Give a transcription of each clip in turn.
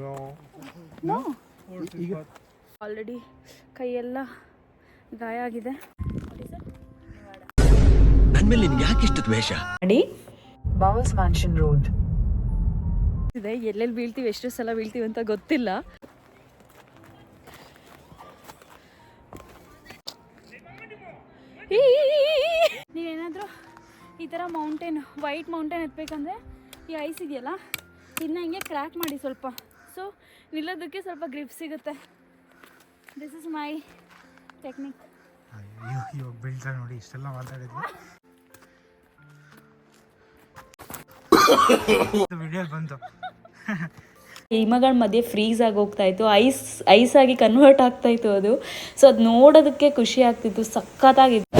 no. No already ಕೈಯೆಲ್ಲ ಗಾಯ ಆಗಿದೆ. ನನ್ನ ಮೇಲೆ ನಿನ್ಗೆ ಯಾಕೆ ಇಷ್ಟು ದ್ವೇಷ? ಅಡಿ ಮ್ಯಾನ್ಷನ್ ರೋಡ್ ಇದೆ ಎಲ್ಲೆಲ್ಲಿ ಬೀಳ್ತೀವಿ ಎಷ್ಟು ಸಲ ಬೀಳ್ತೀವಿ ಅಂತ ಗೊತ್ತಿಲ್ಲ. ನೀವೇನಾದರೂ ಈ ಥರ ಮೌಂಟೇನ್ ವೈಟ್ ಮೌಂಟೇನ್ ಎತ್ತಬೇಕಂದ್ರೆ ಈ ಐಸ್ ಇದೆಯಲ್ಲ ಇನ್ನು ಹಿಂಗೆ ಕ್ರ್ಯಾಕ್ ಮಾಡಿ ಸ್ವಲ್ಪ. ಸೊ ನಿಲ್ಲೋದಕ್ಕೆ ಸ್ವಲ್ಪ ಗ್ರಿಪ್ ಸಿಗುತ್ತೆ. ದಿಸ್ ಇಸ್ ಮೈ ಟೆಕ್ನಿಕ್ ಅಯ್ಯೋ ಇವಾಗ ಬೀಳ್ತಾರೆ ನೋಡಿ ಇಷ್ಟೆಲ್ಲ ಮಾತಾಡಿದ್ವಿ. ವಿಡಿಯೋ ಬಂತು. ಹಿಮಗಳ ಮಧ್ಯೆ ಫ್ರೀಸ್ ಆಗಿ ಹೋಗ್ತಾ ಇತ್ತು. ಐಸ್ ಐಸ್ ಆಗಿ ಕನ್ವರ್ಟ್ ಆಗ್ತಾ ಇತ್ತು ಅದು. ಸೊ ಅದು ನೋಡೋದಕ್ಕೆ ಖುಷಿ ಆಗ್ತಿತ್ತು. ಸಖತ್ತಾಗಿತ್ತು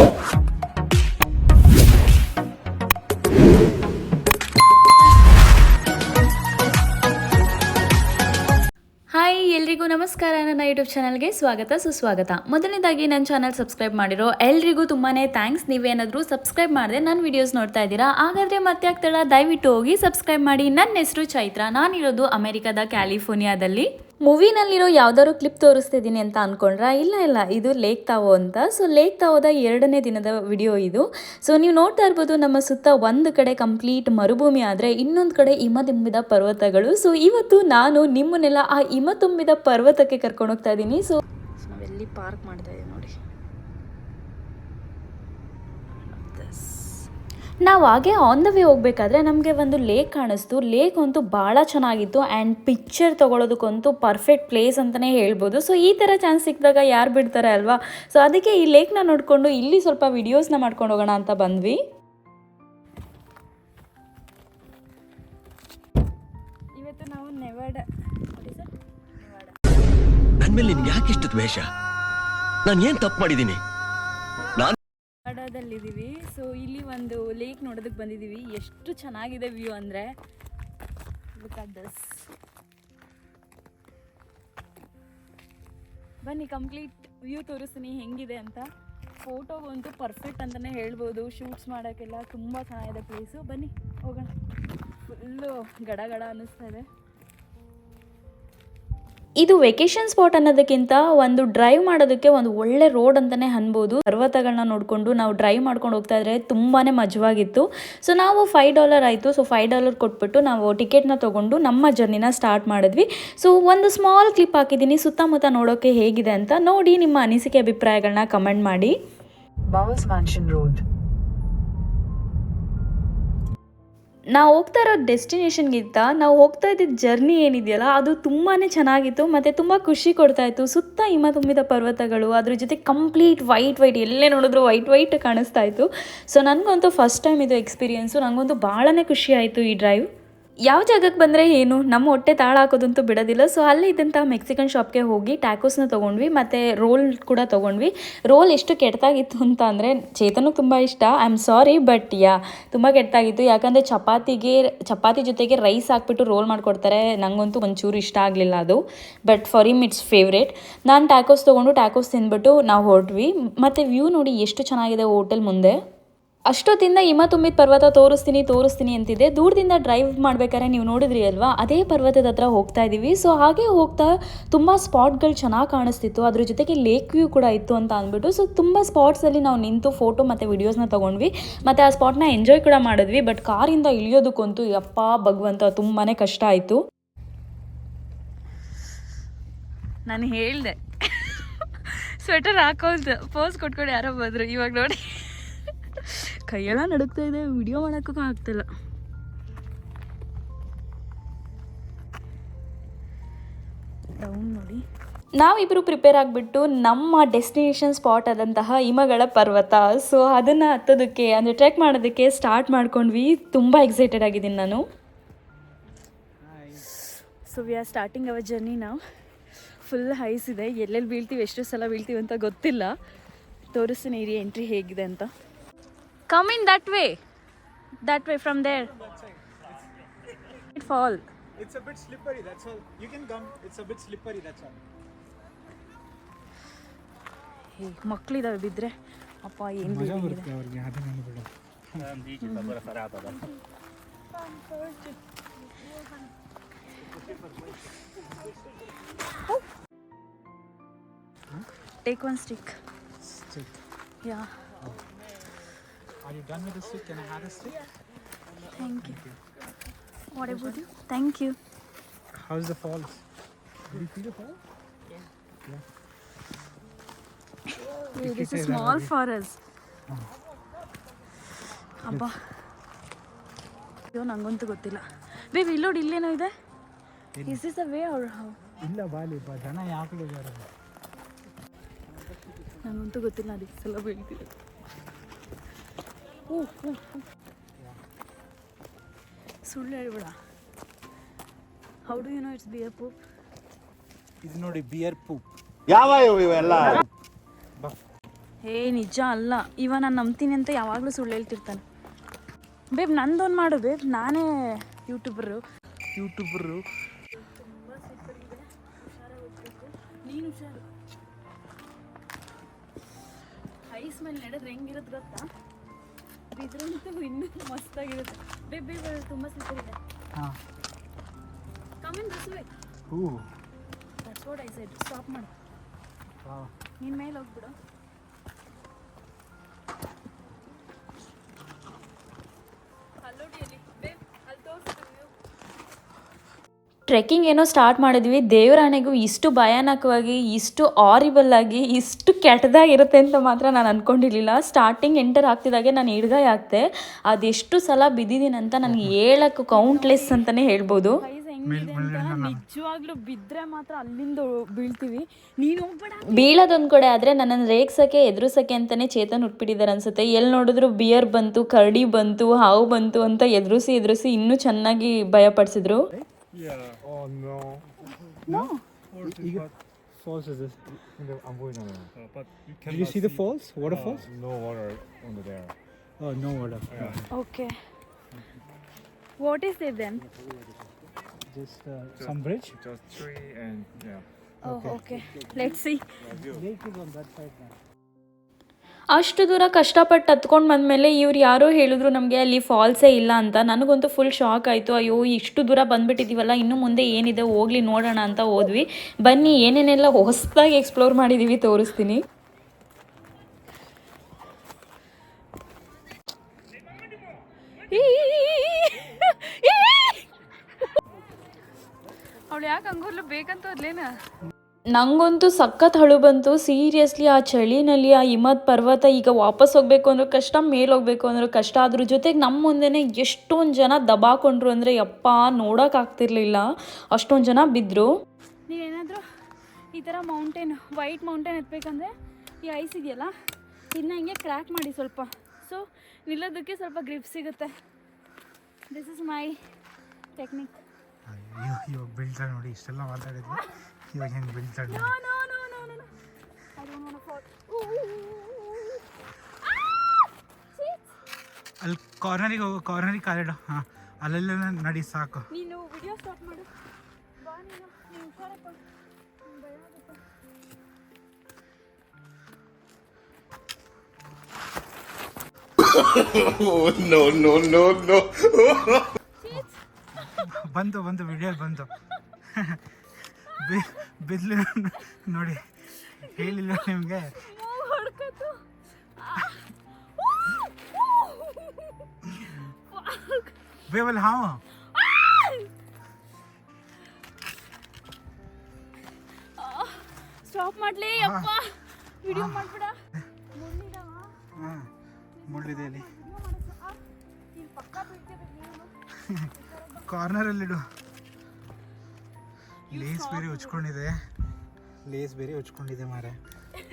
ನಮಸ್ಕಾರ, ನನ್ನ ಯೂಟ್ಯೂಬ್ ಚಾನಲ್ಗೆ ಸ್ವಾಗತ, ಸುಸ್ವಾಗತ. ಮೊದಲನೇದಾಗಿ ನನ್ನ ಚಾನಲ್ ಸಬ್ಸ್ಕ್ರೈಬ್ ಮಾಡಿರೋ ಎಲ್ರಿಗೂ ತುಂಬಾ ಥ್ಯಾಂಕ್ಸ್ ನೀವೇನಾದರೂ ಸಬ್ಸ್ಕ್ರೈಬ್ ಮಾಡಿದೆ ನನ್ನ ವಿಡಿಯೋಸ್ ನೋಡ್ತಾ ಇದ್ದೀರಾ? ಹಾಗಾದರೆ ಮತ್ತೆ ಆಗ್ತಾಳ? ದಯವಿಟ್ಟು ಹೋಗಿ ಸಬ್ಸ್ಕ್ರೈಬ್ ಮಾಡಿ. ನನ್ನ ಹೆಸರು ಚೈತ್ರ. ನಾನಿರೋದು ಅಮೆರಿಕದ ಕ್ಯಾಲಿಫೋರ್ನಿಯಾದಲ್ಲಿ ಮೂವಿನಲ್ಲಿರೋ ಯಾವ್ದಾದ್ರು ಕ್ಲಿಪ್ ತೋರಿಸ್ತಿದ್ದೀನಿ ಅಂತ ಅನ್ಕೊಂಡ್ರಾ? ಇಲ್ಲ ಇಲ್ಲ, ಇದು ಲೇಕ್ ತಾವೋ ಅಂತ. ಸೊ ಲೇಕ್ ತಾವೋದ ಎರಡನೇ ದಿನದ ವಿಡಿಯೋ ಇದು. ಸೊ ನೀವು ನೋಡ್ತಾ ಇರ್ಬೋದು ನಮ್ಮ ಸುತ್ತ ಒಂದು ಕಡೆ ಕಂಪ್ಲೀಟ್ ಮರುಭೂಮಿ ಆದರೆ ಇನ್ನೊಂದು ಕಡೆ ಹಿಮ ತುಂಬಿದ ಪರ್ವತಗಳು. ಸೊ ಇವತ್ತು ನಾನು ನಿಮ್ಮನ್ನೆಲ್ಲ ಆ ಹಿಮ ತುಂಬಿದ ಪರ್ವತಕ್ಕೆ ಕರ್ಕೊಂಡು ಹೋಗ್ತಾ ಇದ್ದೀನಿ. ಸೊ ನಾವೆಲ್ಲಿ ಪಾರ್ಕ್ ಮಾಡ್ತಾ ನಾವು ಹಾಗೆ ಆನ್ ದ ವೇ ಹೋಗ್ಬೇಕಾದ್ರೆ ನಮಗೆ ಒಂದು ಲೇಕ್ ಕಾಣಿಸ್ತು. ಲೇಕ್ ಅಂತೂ ಭಾಳ ಚೆನ್ನಾಗಿತ್ತು ಆ್ಯಂಡ್ ಪಿಕ್ಚರ್ ತೊಗೊಳೋದಕ್ಕಂತೂ ಪರ್ಫೆಕ್ಟ್ ಪ್ಲೇಸ್ ಅಂತಲೇ ಹೇಳ್ಬೋದು. ಸೊ ಈ ಥರ ಚಾನ್ಸ್ ಸಿಕ್ಕಿದಾಗ ಯಾರು ಬಿಡ್ತಾರೆ ಅಲ್ವಾ? ಸೊ ಅದಕ್ಕೆ ಈ ಲೇಕ್ನ ನೋಡಿಕೊಂಡು ಇಲ್ಲಿ ಸ್ವಲ್ಪ ವಿಡಿಯೋಸ್ನ ಮಾಡ್ಕೊಂಡು ಹೋಗೋಣ ಅಂತ ಬಂದ್ವಿ. ಇವತ್ತು ನಾವು ಮೇಲೆ ನಿನ್ಗೆ ಯಾಕೆ ಇಷ್ಟು ದ್ವೇಷ? ನಾನು ಏನು ತಪ್ಪು ಮಾಡಿದ್ದೀನಿ? ನೆವಾಡದಲ್ಲಿದ್ದೀವಿ ಸೊ ಇಲ್ಲಿ ಒಂದು ಲೇಕ್ ನೋಡೋದಕ್ಕೆ ಬಂದಿದ್ದೀವಿ. ಎಷ್ಟು ಚೆನ್ನಾಗಿದೆ ವ್ಯೂ ಅಂದರೆ. ದಸ್ ಬನ್ನಿ ಕಂಪ್ಲೀಟ್ ವ್ಯೂ ತೋರಿಸ್ತೀನಿ. ಹೆಂಗಿದೆ ಅಂತ. ಫೋಟೋ ಒಂದು ಪರ್ಫೆಕ್ಟ್ ಅಂತಲೇ ಹೇಳ್ಬೋದು. ಶೂಟ್ಸ್ ಮಾಡೋಕ್ಕೆಲ್ಲ ತುಂಬ ಚೆನ್ನಾಗಿದೆ ಪ್ಲೇಸು ಬನ್ನಿ, ಹೋಗೋಣ. ಫುಲ್ಲು ಗಡ ಗಡ ಅನ್ನಿಸ್ತಾ ಇದೆ. ಇದು ವೆಕೇಶನ್ ಸ್ಪಾಟ್ ಅನ್ನೋದಕ್ಕಿಂತ ಒಂದು ಡ್ರೈವ್ ಮಾಡೋದಕ್ಕೆ ಒಂದು ಒಳ್ಳೆ ರೋಡ್ ಅಂತಾನೆ ಅನ್ಬೋದು. ಪರ್ವತಗಳನ್ನ ನೋಡಿಕೊಂಡು ನಾವು ಡ್ರೈವ್ ಮಾಡ್ಕೊಂಡು ಹೋಗ್ತಾ ಇದ್ರೆ ತುಂಬಾ ಮಜವಾಗಿತ್ತು. ಸೊ ನಾವು ಫೈವ್ ಡಾಲರ್ ಆಯಿತು. ಸೊ ಫೈವ್ ಡಾಲರ್ ಕೊಟ್ಬಿಟ್ಟು ನಾವು ಟಿಕೆಟ್ನ ತೊಗೊಂಡು ನಮ್ಮ ಜರ್ನಿನ ಸ್ಟಾರ್ಟ್ ಮಾಡಿದ್ವಿ. ಸೊ ಒಂದು ಸ್ಮಾಲ್ ಕ್ಲಿಪ್ ಹಾಕಿದ್ದೀನಿ. ಸುತ್ತಮುತ್ತ ನೋಡೋಕೆ ಹೇಗಿದೆ ಅಂತ ನೋಡಿ ನಿಮ್ಮ ಅನಿಸಿಕೆ ಅಭಿಪ್ರಾಯಗಳನ್ನ ಕಮೆಂಟ್ ಮಾಡಿ. Bowers ನಾವು ಹೋಗ್ತಾ ಇರೋ ಡೆಸ್ಟಿನೇಷನ್ಗಿಂತ ನಾವು ಹೋಗ್ತಾ ಇದ್ದಿದ್ದ ಜರ್ನಿ ಏನಿದೆಯಲ್ಲ, ಅದು ತುಂಬಾ ಚೆನ್ನಾಗಿತ್ತು, ಮತ್ತು ತುಂಬ ಖುಷಿ ಕೊಡ್ತಾ ಇತ್ತು. ಸುತ್ತ ಹಿಮ ತುಂಬಿದ ಪರ್ವತಗಳು, ಅದ್ರ ಜೊತೆ ಕಂಪ್ಲೀಟ್ ವೈಟ್ ವೈಟ್ ಎಲ್ಲೇ ನೋಡಿದ್ರು ವೈಟ್ ವೈಟ್ ಕಾಣಿಸ್ತಾ ಇತ್ತು. ಸೊ ನನಗಂತೂ ಫಸ್ಟ್ ಟೈಮ್ ಇದು ಎಕ್ಸ್ಪೀರಿಯೆನ್ಸು ನನಗಂತೂ ಭಾಳನೇ ಖುಷಿ ಆಯಿತು ಈ ಡ್ರೈವ್ ಯಾವ ಜಾಗಕ್ಕೆ ಬಂದರೆ ಏನು? ನಮ್ಮ ಹೊಟ್ಟೆ ತಾಳ ಹಾಕೋದಂತೂ ಬಿಡೋದಿಲ್ಲ. ಸೊ ಅಲ್ಲೇ ಇದ್ದಂಥ ಮೆಕ್ಸಿಕನ್ ಶಾಪ್ಗೆ ಹೋಗಿ ಟ್ಯಾಕೋಸ್ನ ತೊಗೊಂಡ್ವಿ, ಮತ್ತು ರೋಲ್ ಕೂಡ ತೊಗೊಂಡ್ವಿ. ರೋಲ್ ಎಷ್ಟು ಕೆಟ್ಟದಾಗಿತ್ತು ಅಂತ ಅಂದರೆ ಚೇತನೂ ತುಂಬ ಇಷ್ಟ. I am sorry but yeah, ತುಂಬ ಕೆಟ್ಟದಾಗಿತ್ತು. ಯಾಕಂದರೆ ಚಪಾತಿಗೆ, ಚಪಾತಿ ಜೊತೆಗೆ ರೈಸ್ ಹಾಕ್ಬಿಟ್ಟು ರೋಲ್ ಮಾಡಿಕೊಡ್ತಾರೆ. ನನಗಂತೂ ಒಂಚೂರು ಇಷ್ಟ ಆಗಲಿಲ್ಲ ಅದು. But for him it's favourite ನಾನು ಟ್ಯಾಕೋಸ್ ತೊಗೊಂಡು ಟ್ಯಾಕೋಸ್ ತಿಂದ್ಬಿಟ್ಟು ನಾವು ಹೊರಟ್ವಿ. ಮತ್ತು ವ್ಯೂ ನೋಡಿ ಎಷ್ಟು ಚೆನ್ನಾಗಿದೆ ಹೋಟೆಲ್ ಮುಂದೆ. ಅಷ್ಟೊತ್ತಿಂದ ಹಿಮ ತುಂಬಿದ ಪರ್ವತ ತೋರಿಸ್ತೀನಿ ತೋರಿಸ್ತೀನಿ ಅಂತಿದೆ. ದೂರದಿಂದ ಡ್ರೈವ್ ಮಾಡ್ಬೇಕಾದ್ರೆ ನೀವು ನೋಡಿದ್ರಿ ಅಲ್ವಾ? ಅದೇ ಪರ್ವತದ ಹತ್ರ ಹೋಗ್ತಾ ಇದ್ದೀವಿ ಸೊ ಹಾಗೆ ಹೋಗ್ತಾ ತುಂಬ ಸ್ಪಾಟ್ಗಳು ಚೆನ್ನಾಗಿ ಕಾಣಿಸ್ತಿತ್ತು. ಅದ್ರ ಜೊತೆಗೆ ಲೇಕ್ ವ್ಯೂ ಕೂಡ ಇತ್ತು ಅಂತ ಅಂದ್ಬಿಟ್ಟು. ಸೊ ತುಂಬ ಸ್ಪಾಟ್ಸಲ್ಲಿ ನಾವು ನಿಂತು ಫೋಟೋ ಮತ್ತು ವಿಡಿಯೋಸ್ನ ತೊಗೊಂಡ್ವಿ. ಮತ್ತು ಆ ಸ್ಪಾಟ್ನ ಎಂಜಾಯ್ ಕೂಡ ಮಾಡಿದ್ವಿ. ಬಟ್ ಕಾರಿಂದ ಇಳಿಯೋದಕ್ಕಂತೂ ಯಪ್ಪ ಭಗವಂತ ತುಂಬಾ ಕಷ್ಟ ಆಯಿತು. ನಾನು ಹೇಳಿದೆ. ಸ್ವೆಟರ್ ಹಾಕೋದು ಪೋಸ್ ಕೊಟ್ಕೊಂಡು ಯಾರೋ ಬಂದರು. ಇವಾಗ ನೋಡಿ. ಕೈಯೆಲ್ಲ ನಡುಗ್ತಾ ಇದೆ ವಿಡಿಯೋ ಮಾಡೋಕ್ಕೂ ಆಗ್ತಿಲ್ಲ. ಡೌನ್ ನೋಡಿ. ನಾವಿಬ್ಬರು ಪ್ರಿಪೇರ್ ಆಗಿಬಿಟ್ಟು ನಮ್ಮ ಡೆಸ್ಟಿನೇಷನ್ ಸ್ಪಾಟ್ ಆದಂತಹ ಹಿಮಗಳ ಪರ್ವತ. ಸೊ ಅದನ್ನು ಹತ್ತೋದಕ್ಕೆ ಅಂದರೆ ಟ್ರೆಕ್ ಮಾಡೋದಕ್ಕೆ ಸ್ಟಾರ್ಟ್ ಮಾಡ್ಕೊಂಡ್ವಿ. ತುಂಬ ಎಕ್ಸೈಟೆಡ್ ಆಗಿದ್ದೀನಿ ನಾನು. So we are starting our journey ನಾವು ಫುಲ್ ಹೈಸ್ ಇದೆ. ಎಲ್ಲೆಲ್ಲಿ ಬೀಳ್ತೀವಿ ಎಷ್ಟು ಸಲ ಬೀಳ್ತೀವಿ ಅಂತ ಗೊತ್ತಿಲ್ಲ. ತೋರಿಸ್ತೀನಿ ಇರಿ ಎಂಟ್ರಿ ಹೇಗಿದೆ ಅಂತ. Come in that way. That way from there. It fall. It's a bit slippery, that's all. You can come. It's a bit slippery, that's all. ಮಕ್ಕಳಿದಾವೆ ಬಿದ್ದರೆ ಅಪ್ಪ ಏನು ಅವ್ರಿಗೆ ಅದನ್ನ ಬಿಡು take one stick Stick. Yeah Are you done with the stick? Can I have a stick? Thank you what about you thank you How's the falls? Did you see the falls? This is small for us ಅಬ್ಬಾ ಅಯ್ಯೋ ನಂಗಂತೂ ಗೊತ್ತಿಲ್ಲ baby ಇಲ್ಲೋಡಿ ಇಲ್ಲೇನೋ ಇದೆ is is the way ಅವ್ರ how ಇಲ್ಲ ಬಾಲಿ ಬಾ. ಜನ ಯಾಕೆ ನಂಗಂತೂ ಗೊತ್ತಿಲ್ಲ ಅದಕ್ಕೆ ಸಲ ಬೀಳ್ತಿದೆ ಓ ಓ. ಸುಳ್ಳು ಹೇಳ್ಬಿಡ how do you know it's bear poop ಇದು ನೋಡಿ ಬಿಯರ್ ಪೂಪ್ ಏ ನಿಜ ಅಲ್ಲ. ಇವ ನಾನು ನಂಬ್ತೀನಿ ಅಂತ ಯಾವಾಗಲೂ ಸುಳ್ಳು ಹೇಳ್ತಿರ್ತಾನೆ ಬೇಬ್ ನಂದೊಂದು ಮಾಡು ಬೇಬ್. ನಾನೇ ಯೂಟ್ಯೂಬರು ಯೂಟ್ಯೂಬರು ನೀನು ಹುಷಾರು. ಐಸ್ ಮೇಲೆ ನಡೆದ್ರೆ ಹೆಂಗಿರುತ್ತೆ ಗೊತ್ತಾ? ಬಿದ್ರಂತೂ ಇನ್ನೂ ಮಸ್ತಾಗಿರುತ್ತೆ. ಬೇಬಿ ತುಂಬ ಸ್ಲಿಪ್ಪರ್ ಇದೆ. ಹಾಂ. Coming this way who that's what I said stop ಮಾಡು. ನಿನ್ನ ಮೇಲೆ ಹೋಗ್ಬಿಡು. ಟ್ರೆಕ್ಕಿಂಗ್ ಏನೋ ಸ್ಟಾರ್ಟ್ ಮಾಡಿದ್ವಿ. ದೇವರಾಣೆಗೂ ಇಷ್ಟು ಭಯಾನಕವಾಗಿ ಇಷ್ಟು ಆರಿಬಲ್ ಆಗಿ ಇಷ್ಟು ಕೆಟ್ಟದಾಗಿರುತ್ತೆ ಅಂತ ಮಾತ್ರ ನಾನು ಅಂದ್ಕೊಂಡಿರಲಿಲ್ಲ ಸ್ಟಾರ್ಟಿಂಗ್ ಎಂಟರ್ ಆಗ್ತಿದ್ದಾಗೆ ನಾನು ಹಿಡ್ಗಾಯಿ ಆಗ್ತೆ. ಅದೆಷ್ಟು ಸಲ ಬಿದ್ದಿದ್ದೀನಿ ಅಂತ ನನಗೆ ಹೇಳಕ್ಕೆ ಕೌಂಟ್ಲೆಸ್ ಅಂತಲೇ ಹೇಳ್ಬೋದು. ನಿಜವಾಗ್ಲೂ ಬಿದ್ದರೆ ಮಾತ್ರ ಅಲ್ಲಿಂದ ಬೀಳ್ತೀವಿ. ನೀನು ಹೋಗ್ಬೇಡ ಬೀಳೋದೊಂದು ಕಡೆ ಆದರೆ ನನ್ನನ್ನು ರೇಗ್ಸಕ್ಕೆ ಎದುರಿಸಕ್ಕೆ ಅಂತಲೇ ಚೇತನ್ ಉಟ್ಬಿಟ್ಟಿದ್ದಾರೆ ಅನ್ಸುತ್ತೆ. ಎಲ್ಲಿ ನೋಡಿದ್ರು ಬಿಯರ್ ಬಂತು ಕರಡಿ ಬಂತು ಹಾವು ಬಂತು ಅಂತ ಎದುರಿಸಿ ಎದುರಿಸಿ ಇನ್ನೂ ಚೆನ್ನಾಗಿ ಭಯಪಡಿಸಿದ್ರು. Yeah. Oh no. No. Falls is Falls is this. 근데 안 보이잖아요. uh, but you Did you see the falls? Waterfalls? Uh, no water under there. Oh, no water. Yeah. Okay. What is it then? Just uh, some bridge. Just tree and yeah. Oh, okay. Let's see. Lake is on that side now. ಅಷ್ಟು ದೂರ ಕಷ್ಟಪಟ್ಟು ಹತ್ಕೊಂಡು ಬಂದಮೇಲೆ ಇವ್ರು ಯಾರೋ ಹೇಳಿದ್ರು ನಮಗೆ ಅಲ್ಲಿ ಫಾಲ್ಸೇ ಇಲ್ಲ ಅಂತ. ನನಗಂತೂ ಫುಲ್ ಶಾಕ್ ಆಯಿತು. ಅಯ್ಯೋ, ಇಷ್ಟು ದೂರ ಬಂದುಬಿಟ್ಟಿದ್ದೀವಲ್ಲ ಇನ್ನು ಮುಂದೆ ಏನಿದೆ ಹೋಗ್ಲಿ, ನೋಡೋಣ ಅಂತ ಹೋದ್ವಿ. ಬನ್ನಿ, ಏನೇನೆಲ್ಲ ಹೊಸದಾಗಿ ಎಕ್ಸ್ಪ್ಲೋರ್ ಮಾಡಿದ್ದೀವಿ ತೋರಿಸ್ತೀನಿ. ಅವಳು ಯಾಕೆ ಹಂಗೂರ್ಲು ಬೇಕಂತ ಅದ್ಲೇನ ನಂಗಂತೂ ಸಖತ್ ಹಳು ಬಂತು. ಸೀರಿಯಸ್ಲಿ ಆ ಚಳಿನಲ್ಲಿ ಆ ಹಿಮದ್ ಪರ್ವತ ಈಗ ವಾಪಸ್ ಹೋಗ್ಬೇಕು ಅಂದ್ರೆ ಕಷ್ಟ ಮೇಲೆ ಹೋಗ್ಬೇಕು ಅಂದ್ರೆ ಕಷ್ಟ. ಅದ್ರ ಜೊತೆಗೆ ನಮ್ಮ ಮುಂದೆನೆ ಎಷ್ಟೊಂದು ಜನ ದಬಾಕೊಂಡ್ರು ಅಂದರೆ ಯಪ್ಪ ನೋಡೋಕ್ಕಾಗ್ತಿರ್ಲಿಲ್ಲ ಅಷ್ಟೊಂದು ಜನ ಬಿದ್ದರು ನೀವೇನಾದರೂ ಈ ಥರ ಮೌಂಟೇನ್ ವೈಟ್ ಮೌಂಟೇನ್ ಎತ್ತಬೇಕಂದ್ರೆ ಈ ಐಸ್ ಇದೆಯಲ್ಲ ಇದನ್ನ ಹಿಂಗೆ ಕ್ರ್ಯಾಕ್ ಮಾಡಿ ಸ್ವಲ್ಪ. ಸೊ ನಿಲ್ಲೋದಕ್ಕೆ ಸ್ವಲ್ಪ ಗ್ರಿಪ್ ಸಿಗುತ್ತೆ. ದಿಸ್ ಇಸ್ ಮೈ ಟೆಕ್ನಿಕ್ ಅಯ್ಯೋ ಇವಾಗ ಬೆಳ್ತಾ ನೋಡಿ ಇಷ್ಟೆಲ್ಲ ಮಾತಾಡಿದ್ವಿ. ಇವಾಗ ಹೆಂಗೆ ಬೀಳ್ತಾಳೆ. No, no, no, no, no, no. I don't want to fall. Ooh, ooh, ooh, ooh. ಅಲ್ಲಿ ಕಾರ್ನರಿಗೆ ಹೋಗು ಕಾರ್ನರಿಗೆ ಕಾಲಿಡು ಹಾಂ ಅಲ್ಲೆಲ್ಲ ನಡಿ ಸಾಕು ನೀನು ವಿಡಿಯೋ ಸ್ಟಾರ್ಟ್ ಮಾಡು ಬಾ ನೀನು ನೀನು ಹುಷಾರಪ್ಪ ನಂಗ್ ಭಯ ಆಗುತ್ತೆ ಬಂತು ಬಂತು ವಿಡಿಯೋ ಬಂತು ಬಿದ್ಲು ನೋಡಿ ಹೇಳಿಲ್ಲ ನಿಮಗೆ? ಬೇವಲ್ ಹಾವು? ಸ್ಟಾಪ್ ಮಾಡ್ಲಿ ಅಪ್ಪ. ವಿಡಿಯೋ ಮಾಡ್ಬಿಡ. ಮುಳ್ಳಿದೆ ಅಲ್ಲಿ. ಕಾರ್ನರ್ ಮಾಡಕ್ಕೆ ಲೇಸ್ ಬೇರೆ ಉಚ್ಕೊಂಡಿದೆ. ಲೇಸ್ ಬೇರೆ ಉಚ್ಕೊಂಡಿದೆ ಮಾರೆ.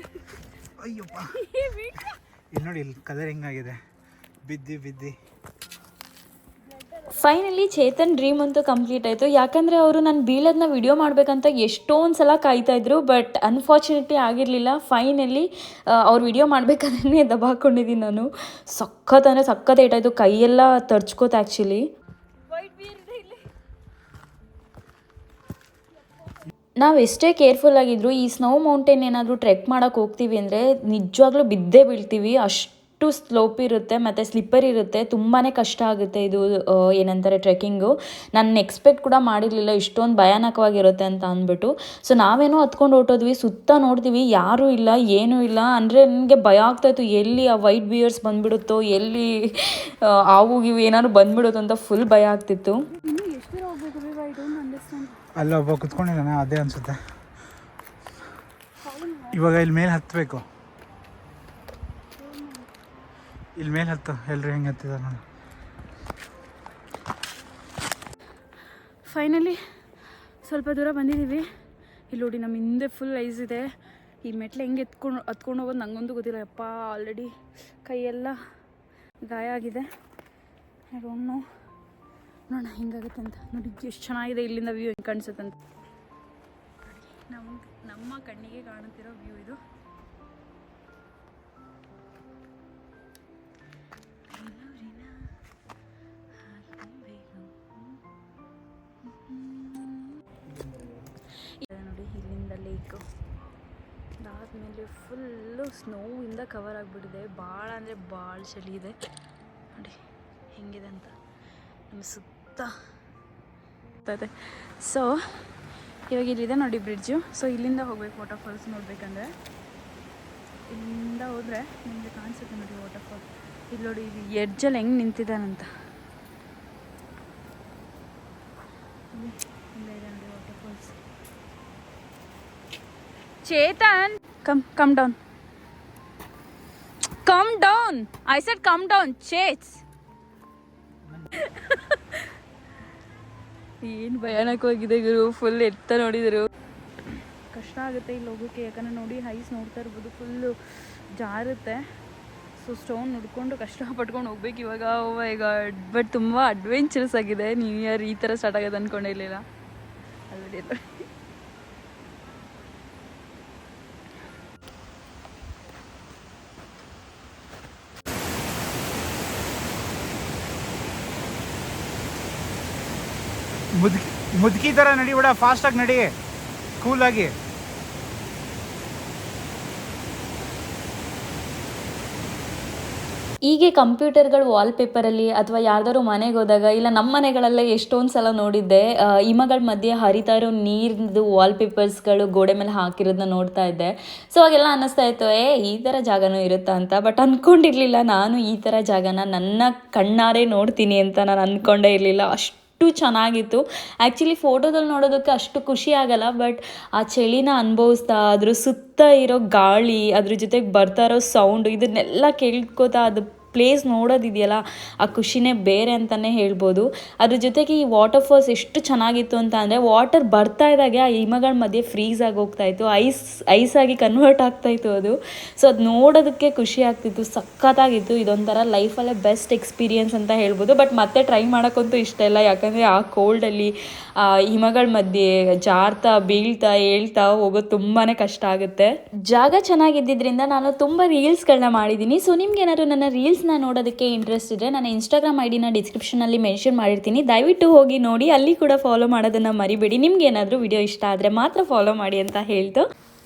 ಅಯ್ಯಪ್ಪ. ಇಲ್ಲಿ ನೋಡಿ ಇಲ್ಲಿ ಕಲರ್ ಹೆಂಗಾಗಿದೆ. ಬಿದ್ದಿ ಬಿದ್ದಿ. ಫೈನಲಿ ಚೇತನ್ ಡ್ರೀಮ್ ಅಂತೂ ಕಂಪ್ಲೀಟ್ ಆಯಿತು. ಯಾಕಂದರೆ ಅವರು ನಾನು ಬೀಳೋದನ್ನ ವಿಡಿಯೋ ಮಾಡಬೇಕಂತ ಎಷ್ಟೊಂದು ಸಲ ಕಾಯ್ತಾಯಿದ್ರು ಬಟ್ ಅನ್ಫಾರ್ಚುನೇಟ್ಲಿ ಆಗಿರಲಿಲ್ಲ. ಫೈನಲಿ ಅವ್ರು ವಿಡಿಯೋ ಮಾಡಬೇಕಾದ್ರೆ ದಬಾಕೊಂಡಿದ್ದೀನಿ ನಾನು. ಸಖತ್ ಅಂದರೆ ಸಖತ್ ಏಟಾಯಿತು ಕೈಯೆಲ್ಲ ತರ್ಚ್ಕೋತ ಆ್ಯಕ್ಚುಲಿ ನಾವು ಎಷ್ಟೇ ಕೇರ್ಫುಲ್ ಆಗಿದ್ರು ಈ ಸ್ನೋ ಮೌಂಟೇನ್ ಏನಾದರೂ ಟ್ರೆಕ್ ಮಾಡೋಕೆ ಹೋಗ್ತೀವಿ ಅಂದರೆ ನಿಜವಾಗ್ಲೂ ಬಿದ್ದೇ ಬೀಳ್ತೀವಿ. ಅಷ್ಟು ಸ್ಲೋಪ್ ಇರುತ್ತೆ, ಮತ್ತು ಸ್ಲಿಪ್ಪರ್ ಇರುತ್ತೆ. ತುಂಬಾ ಕಷ್ಟ ಆಗುತ್ತೆ ಇದು ಏನಂತಾರೆ ಟ್ರೆಕ್ಕಿಂಗು ನಾನು ಎಕ್ಸ್ಪೆಕ್ಟ್ ಕೂಡ ಮಾಡಿರಲಿಲ್ಲ ಇಷ್ಟೊಂದು ಭಯಾನಕವಾಗಿರುತ್ತೆ ಅಂತ ಅಂದ್ಬಿಟ್ಟು. ಸೊ ನಾವೇನೋ ಹತ್ಕೊಂಡು ಹೊರ್ಟೋದ್ವಿ, ಸುತ್ತ ನೋಡ್ತೀವಿ, ಯಾರೂ ಇಲ್ಲ, ಏನೂ ಇಲ್ಲ. ಅಂದರೆ ನನಗೆ ಭಯ ಆಗ್ತಾಯಿತ್ತು ಎಲ್ಲಿ ಆ ವೈಟ್ ಬಿಯರ್ಸ್ ಬಂದುಬಿಡುತ್ತೋ, ಎಲ್ಲಿ ಆವು ಇವು ಏನಾದ್ರು ಬಂದುಬಿಡುತ್ತೋ ಅಂತ ಫುಲ್ ಭಯ ಆಗ್ತಿತ್ತು. ಅಲ್ಲೊಬ್ಬ ಕುತ್ಕೊಂಡಿದ್ದಾನೆ, ಅದೇ ಅನ್ಸುತ್ತೆ. ಇವಾಗ ಇಲ್ಲಿ ಮೇಲೆ ಹತ್ತಬೇಕು ಇಲ್ಲಿ ಮೇಲೆ ಹತ್ತು ಎಲ್ಲರೂ ಹೆಂಗೆ ಹತ್ತಿದ್ದಾರೆ ನೋಡಿ. ಫೈನಲಿ ಸ್ವಲ್ಪ ದೂರ ಬಂದಿದ್ದೀವಿ. ಇಲ್ಲಿ ನೋಡಿ ನಮ್ಮ ಹಿಂದೆ ಫುಲ್ ಐಸ್ ಇದೆ. ಈ ಮೆಟ್ಲು ಹೆಂಗೆ ಎತ್ಕೊಂಡು, ಹತ್ಕೊಂಡು ಹೋಗೋದು ನಂಗೊಂದು ಗೊತ್ತಿಲ್ಲ. ಯಪ್ಪ ಆಲ್ರೆಡಿ ಕೈಯೆಲ್ಲ ಗಾಯ ಆಗಿದೆ. ಡೋಂಟ್ ನೋಡೋಣ ಹೆಂಗಾಗುತ್ತೆ ಅಂತ ನೋಡಿ, ಎಷ್ಟು ಚೆನ್ನಾಗಿದೆ ಇಲ್ಲಿಂದ ವ್ಯೂ ಹೆಂಗೆ ಕಾಣಿಸುತ್ತೆ ಅಂತ. ನಮ್ಮ ನಮ್ಮ ಕಣ್ಣಿಗೆ ಕಾಣುತ್ತಿರೋ ವ್ಯೂ ಇದು. ನೋಡಿ, ಇಲ್ಲಿಂದ ಲೇಕು ಅದಾದಮೇಲೆ ಫುಲ್ಲು ಸ್ನೋವಿಂದ ಕವರ್ ಆಗಿಬಿಟ್ಟಿದೆ. ಭಾಳ ಅಂದರೆ ಭಾಳ ಚಳಿ ಇದೆ. ನೋಡಿ, ಹೆಂಗಿದೆ ಅಂತ. ನಮ್ಮ ಸುತ್ತ ಇದೆ. ಸೊ ಇವಾಗ ಇಲ್ಲಿದೆ ನೋಡಿ ಬ್ರಿಡ್ಜು ಸೊ ಇಲ್ಲಿಂದ ಹೋಗ್ಬೇಕು ವಾಟರ್ ಫಾಲ್ಸ್ ನೋಡ್ಬೇಕಂದ್ರೆ. ಇಲ್ಲಿಂದ ಹೋದ್ರೆ ನಿಮಗೆ ಕಾಣಿಸುತ್ತೆ ನೋಡಿ ವಾಟರ್ ಫಾಲ್ಸ್ ಇಲ್ಲಿ ನೋಡಿ ಇದು ಎಡ್ಜಲ್ಲಿ ಹೆಂಗೆ ನಿಂತಿದ್ದಾನಂತ. Chetan! Come come down come down I said come down chase ಏನು ಭಯಾನಕವಾಗಿದೆ ಗುರು. ಫುಲ್ ಎತ್ತ ನೋಡಿದ್ರು. ಕಷ್ಟ ಆಗುತ್ತೆ ಇಲ್ಲಿ ಹೋಗೋಕ್ಕೆ ಯಾಕಂದ್ರೆ ನೋಡಿ ಹೈಸ್ ನೋಡ್ತಾ ಇರ್ಬೋದು. ಫುಲ್ಲು ಜಾರುತ್ತೆ. ಸೊ ಸ್ಟೋನ್ ಹುಡ್ಕೊಂಡು ಕಷ್ಟ ಪಟ್ಕೊಂಡು ಹೋಗ್ಬೇಕು ಇವಾಗ. ಈಗ ಬಟ್ ತುಂಬ ಅಡ್ವೆಂಚರಸ್ ಆಗಿದೆ. ನ್ಯೂ ಇಯರ್ ಈ ಥರ ಸ್ಟಾರ್ಟ್ ಆಗೋದು ಅಂದ್ಕೊಂಡಿರಲಿಲ್ಲ ಮುದುಕಿ ಮುದುಕಿ ಥರ ನಡಿಬೇಡ ಫಾಸ್ಟಾಗಿ ನಡಿ. ಕೂಲಾಗಿ ಹೀಗೆ ಕಂಪ್ಯೂಟರ್ಗಳು ವಾಲ್ಪೇಪರಲ್ಲಿ ಅಥವಾ ಯಾರ್ದಾದ್ರು ಮನೆಗೆ ಹೋದಾಗ, ಇಲ್ಲ ನಮ್ಮ ಮನೆಗಳಲ್ಲೇ ಎಷ್ಟೊಂದು ಸಲ ನೋಡಿದ್ದೆ ಹಿಮಗಳ ಮಧ್ಯೆ ಹರಿತಾ ಇರೋ ನೀರಿಂದು ವಾಲ್ಪೇಪರ್ಸ್ಗಳು ಗೋಡೆ ಮೇಲೆ ಹಾಕಿರೋದನ್ನ ನೋಡ್ತಾ ಇದ್ದೆ. ಸೊ ಅವಾಗೆಲ್ಲ ಅನ್ನಿಸ್ತಾ ಇತ್ತು, ಏ, ಈ ಥರ ಜಾಗನೂ ಇರುತ್ತಾ ಅಂತ? ಬಟ್ ಅಂದ್ಕೊಂಡಿರಲಿಲ್ಲ ನಾನು ಈ ಥರ ಜಾಗನ ನನ್ನ ಕಣ್ಣಾರೆ ನೋಡ್ತೀನಿ ಅಂತ ನಾನು ಅಂದ್ಕೊಂಡೇ ಇರಲಿಲ್ಲ. ಅಷ್ಟು ಚೆನ್ನಾಗಿತ್ತು. ಆ್ಯಕ್ಚುಲಿ ಫೋಟೋದಲ್ಲಿ ನೋಡೋದಕ್ಕೆ ಅಷ್ಟು ಖುಷಿ ಆಗಲ್ಲ ಬಟ್ ಆ ಚಳಿನ ಅನುಭವಿಸ್ತಾ, ಅದ್ರ ಸುತ್ತ ಇರೋ ಗಾಳಿ, ಅದ್ರ ಜೊತೆಗೆ ಬರ್ತಾ ಇರೋ ಸೌಂಡು ಇದನ್ನೆಲ್ಲ ಕೇಳ್ಕೋತಾ ಅದು ಪ್ಲೇಸ್ ನೋಡೋದಿದೆಯಲ್ಲ, ಆ ಖುಷಿನೇ ಬೇರೆ ಅಂತಲೇ ಹೇಳ್ಬೋದು. ಅದ್ರ ಜೊತೆಗೆ ಈ ವಾಟರ್ ಫಾಲ್ಸ್ ಎಷ್ಟು ಚೆನ್ನಾಗಿತ್ತು ಅಂತ ಅಂದರೆ ವಾಟರ್ ಬರ್ತಾ ಇದ್ದಾಗೆ ಆ ಹಿಮಗಳ ಮಧ್ಯೆ ಫ್ರೀಸ್ ಆಗಿ ಹೋಗ್ತಾ ಇತ್ತು. ಐಸ್ ಐಸ್ ಆಗಿ ಕನ್ವರ್ಟ್ ಆಗ್ತಾ ಇತ್ತು ಅದು. ಸೊ ಅದು ನೋಡೋದಕ್ಕೆ ಖುಷಿ ಆಗ್ತಿತ್ತು, ಸಖತ್ತಾಗಿತ್ತು. ಇದೊಂಥರ ಲೈಫಲ್ಲೇ ಬೆಸ್ಟ್ ಎಕ್ಸ್ಪೀರಿಯನ್ಸ್ ಅಂತ ಹೇಳ್ಬೋದು. ಬಟ್ ಮತ್ತೆ ಟ್ರೈ ಮಾಡೋಕ್ಕಂತೂ ಇಷ್ಟ ಇಲ್ಲ. ಯಾಕಂದರೆ ಆ ಕೋಲ್ಡಲ್ಲಿ ಹಿಮಗಳ ಮಧ್ಯೆ ಜಾರ್ತಾ, ಬೀಳ್ತಾ ಹೇಳ್ತಾ ಹೋಗೋದು ತುಂಬಾ ಕಷ್ಟ ಆಗುತ್ತೆ. ಜಾಗ ಚೆನ್ನಾಗಿದ್ದಿದ್ರಿಂದ ನಾನು ತುಂಬ ರೀಲ್ಸ್ಗಳನ್ನ ಮಾಡಿದ್ದೀನಿ. ಸೊ ನಿಮ್ಗೆ ನನ್ನ ನನ್ನ ರೀಲ್ಸ್ನ ನೋಡೋದಕ್ಕೆ ಇಂಟ್ರೆಸ್ಟ್ ಇದೆ. ನಾನು ಇನ್ಸ್ಟಾಗ್ರಾಮ್ ಐ ಡಿನ ಡಿಸ್ಕ್ರಿಪ್ಷನಲ್ಲಿ ಮೆನ್ಷನ್ ಮಾಡಿರ್ತೀನಿ. ದಯವಿಟ್ಟು ಹೋಗಿ ನೋಡಿ, ಅಲ್ಲಿ ಕೂಡ ಫಾಲೋ ಮಾಡೋದನ್ನು ಮರಿಬೇಡಿ. ನಿಮ್ಗೆ ಏನಾದರೂ ವಿಡಿಯೋ ಇಷ್ಟ ಆದರೆ ಮಾತ್ರ ಫಾಲೋ ಮಾಡಿ ಅಂತ ಹೇಳ್ತು.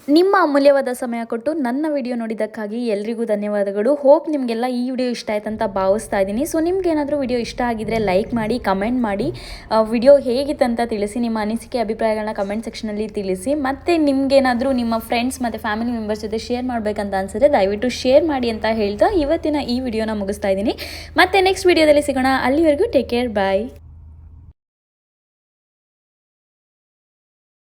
ನಿಮ್ಮ ಅಮೂಲ್ಯವಾದ ಸಮಯ ಕೊಟ್ಟು ನನ್ನ ವಿಡಿಯೋ ನೋಡಿದ್ದಕ್ಕಾಗಿ ಎಲ್ರಿಗೂ ಧನ್ಯವಾದಗಳು. ಹೋಪ್ ನಿಮಗೆಲ್ಲ ಈ ವಿಡಿಯೋ ಇಷ್ಟ ಆಯ್ತು ಅಂತ ಭಾವಿಸ್ತಾ ಇದ್ದೀನಿ. ಸೊ, ನಿಮ್ಗೆ ಏನಾದರೂ ವಿಡಿಯೋ ಇಷ್ಟ ಆಗಿದ್ರೆ ಲೈಕ್ ಮಾಡಿ, ಕಮೆಂಟ್ ಮಾಡಿ. ವಿಡಿಯೋ ಹೇಗಿತ್ತಂತ ತಿಳಿಸಿ, ನಿಮ್ಮ ಅನಿಸಿಕೆ ಅಭಿಪ್ರಾಯಗಳನ್ನ ಕಮೆಂಟ್ ಸೆಕ್ಷನಲ್ಲಿ ತಿಳಿಸಿ. ಮತ್ತು ನಿಮ್ಗೇನಾದರೂ ನಿಮ್ಮ ಫ್ರೆಂಡ್ಸ್ ಮತ್ತು ಫ್ಯಾಮಿಲಿ ಮೆಂಬರ್ಸ್ ಜೊತೆ ಶೇರ್ ಮಾಡಬೇಕಂತ ಅನ್ಸಿದ್ರೆ ದಯವಿಟ್ಟು ಶೇರ್ ಮಾಡಿ ಅಂತ ಹೇಳ್ತಾ ಇವತ್ತಿನ ಈ ವಿಡಿಯೋನ ಮುಗಿಸ್ತಾ ಇದ್ದೀನಿ. ಮತ್ತೆ ನೆಕ್ಸ್ಟ್ ವಿಡಿಯೋದಲ್ಲಿ ಸಿಗೋಣ. ಅಲ್ಲಿವರೆಗೂ ಟೇಕ್ ಕೇರ್ ಬಾಯ್